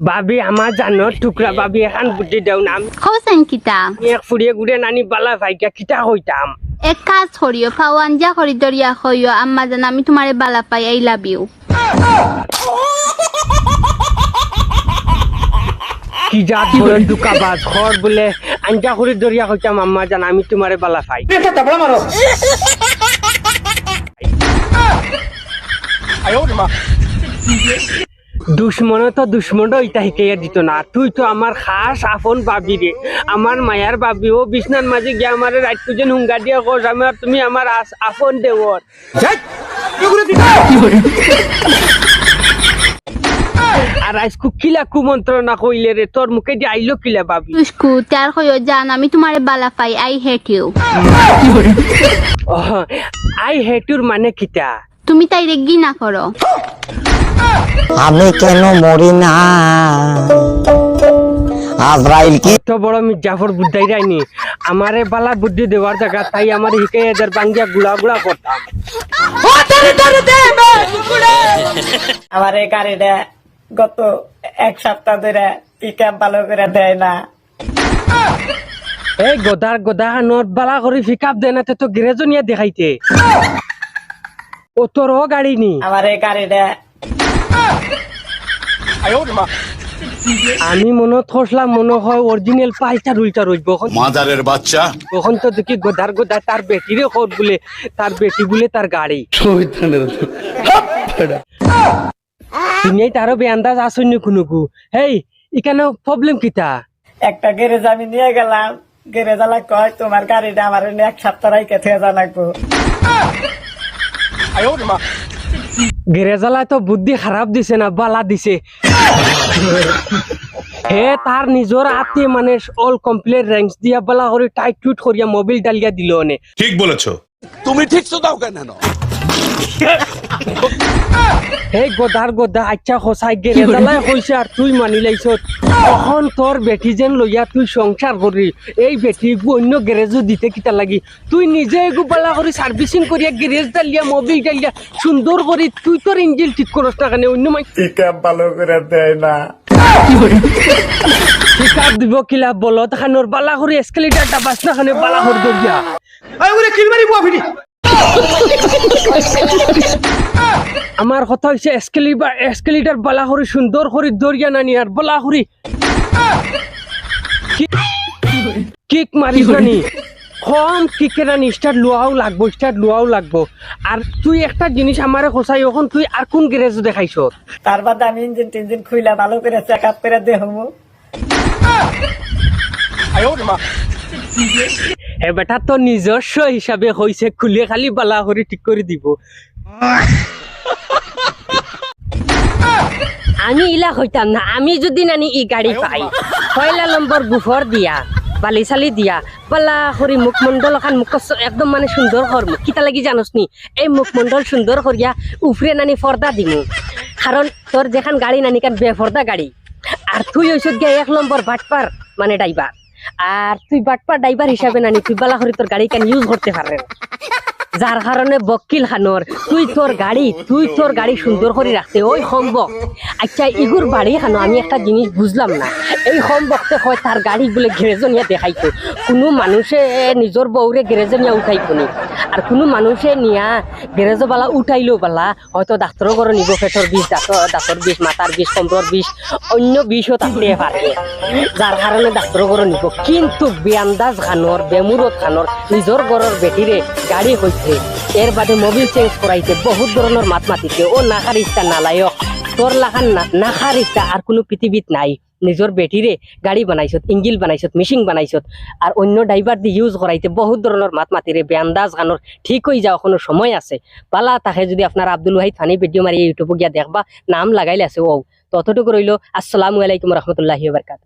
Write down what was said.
বাবি আমার জানো টুকরা বাবি এখন বুদ্ধি দেও না আমি খোসেন কিতা। এক ফুড়িয়ে গুড়ে নানি বালা ভাইকা কিতা হইতাম এক কাজ করিও ফাও আঞ্জা করি দরিয়া কইও আম্মা জান আমি তোমারে বালা পাই আই লাভ ইউ। কি যা ধরে দুকাবাজ ঘর বলে আঞ্জা করে দরিয়া হইতাম আম্মা জান আমি তোমারে বালা ভাই দুশ্মন তো দুশ্মন ইটা শিকাইয়া দিত না। তুই তো আমার খাস আপন বাবি রে। আমার মায়ার বাবি ও বিছনার মাঝে গিয়ে আমার রাত পুজো হুঙ্গা দিয়া কোস আমার তুমি আমার আপন দেওয়ার আর আজকু কিলা কুমন্ত্রণা কইলে রে তোর মুখে দিয়ে আইলো কিলা বাবি। তুস্কু তার কইও জান আমি তোমারে বালা পাই আই হেট ইউ। আই হেটুর মানে কিতা? তুমি তাই রেগি না করো আমি কেন মরি না? আজরাইল কি? এত বড় মির্জাফর বুদ্ধাই রাইনি আমারে বালা বুদ্ধি দেওয়ার জায়গা তাই আমার হিকে এদের বাঙ্গিয়া গুলা গুলা করতাম। আমার এই গাড়িটা গত এক সপ্তাহ ধরে পিক ভালো করে দেয় না। এই গদার গদা খানোর বালা করে পিক আপ দেয় না তো গ্যারেজ নিয়ে দেখাইতে ও তোর ও গাড়ি নি। আমার এই গাড়িটা আমি মনে থসলাম মনে হয় অরিজিনাল পাঁচটা উল্টা রইব। মাদারের বাচ্চা। তখন তো দেখি গদার গদা তার বেটিরে খোঁজ বলে তার বেটি বলে তার গাড়ি। তুমি তারও বেআন্দাজ আসুন কুনুকু হেই এখানে প্রবলেম কিতা? একটা গ্যারেজ আমি নিয়ে গেলাম। গ্যারেজ আলা কয় তোমার গাড়িটা আমার এক সপ্তাহ রাইকে থেকে জানাকবো গেরেজালায় তো বুদ্ধি খারাপ দিছে না, বালা দিছে। হে তার নিজের আত্মীয় মানে অল কমপ্লিট র্যাঙ্কস দিয়া বালা করে টাইট টুইট করিয়া মোবিল ডালিয়া দিল অনে। ঠিক বলেছ। তুমি ঠিক তো দাও কেন হে গদার গদা আচ্ছা খসাই গেরেজালায় কইছে আর তুই মানি লাইছ। তখন তোর বেটি যেন লইয়া তুই সংসার করি এই বেটি অন্য গ্যারেজও দিতে কিতা লাগি। তুই নিজে এগু বালা করে সার্ভিসিং করিয়া গ্যারেজ ডালিয়া মোবিল ডালিয়া সুন্দর করে তুই তোর ইঞ্জিন ঠিক করস না কেন অন্য মাই পিক ভালো করে দেয় না। হিসাব দিব কিলা বলো? তাখানোর বালা করে এসকেলেটারটা বাস না খানে বালা করে দরিয়া আমার কথা হইছে এসকেলিবার এসকেলেটার বালা করে সুন্দর করে দরিয়া নানি আর বালা করে কিক মারিস নানি। কম কিকে নানি স্টার্ট লোয়াও লাগবো স্টার্ট লোয়াও লাগবো। আর তুই একটা জিনিস আমারে খসাই এখন তুই আর কোন গ্যারেজ দেখাইছ? তার বাদে আমি ইঞ্জিন টিঞ্জিন খুইলা ভালো করে চেক আপ করে দেহমু হে বেটা তো নিজস্ব হিসাবে হইছে খুলে খালি বালা করে ঠিক করে দিব। আমি ইলা হইতাম না, আমি যদি নানি ই গাড়ি পাই পয়লা নম্বর গুফর দিয়া, বালি চালি দিয়া পালা করি মুখমণ্ডল খান মুখ একদম মানে সুন্দর কর কিতা লাগি জানোস নি? এই মুখমণ্ডল সুন্দর করিয়া উফরে নানি ফর্দা দিমু। কারণ তোর যেখান গাড়ি নানি কান বেফর্দা গাড়ি। আর তুই হইছ গিয়া এক নম্বর বাটপার মানে ড্রাইভার আর তুই বাটপার ড্রাইভার হিসাবে নানি, তুই বালা করে তোর গাড়ি কান ইউজ করতে পারেন যার কারণে বকিল খানোর, তুই তোর গাড়ি, তুই তোর গাড়ি সুন্দর করে রাখতে, ওই সম্ভব। আচ্ছা ইগুর বাড়ি খানো, আমি একটা জিনিস বুঝলাম না। এই সম্ভবতে হয় তার গাড়ি বলে গ্যারেজে নিয়ে দেখাইতো। কোনো মানুষে নিজের বউরে গ্যারেজে নিয়ে উঠাইতো নি। আর কোনো মানুষে নিয়া গ্যারেজে বালা উঠাইলেও বালা, হয়তো ডাক্তারও করে নিব পেটর বিষ দাঁতর দাঁতর বিষ মাথার বিষ কম্বর বিষ, অন্য বিষও থাকতে পারে যার কারণে ডাক্তারও করে নিব। কিন্তু বেআন্দাজ খানোর বেমুরত খানোর নিজের ঘরের বেটিরে গাড়ি হইছে এর বাদে মোবিল চেঞ্জ করাইছে বহুত ধরনের মাত মাতিছে। ও ইচ্ছা নালায়ক। তোর লাখান নাখার ইচ্ছা আর কোনো পৃথিবীত নাই। নিজের বেটিরে গাড়ি বানাইছত, ইঞ্জিল বানাইছত মেশিন বানাইছত আর অন্য ড্রাইভার দি ইউজ করাইতে বহুত ধরনের মাত মাতিরে বেআন্দাজ গানোর ঠিক হয়ে যাওয়া কোনো সময় আছে। পালা তাকে যদি আপনার আব্দুল ওয়াহিদ ফানি ভিডিও মারি ইউটিউবে গিয়া দেখবা, নাম লাগাইলে আছে ও ততটুকু রইল আসসালামু আলাইকুম রহমতুল্লাহি বারকাত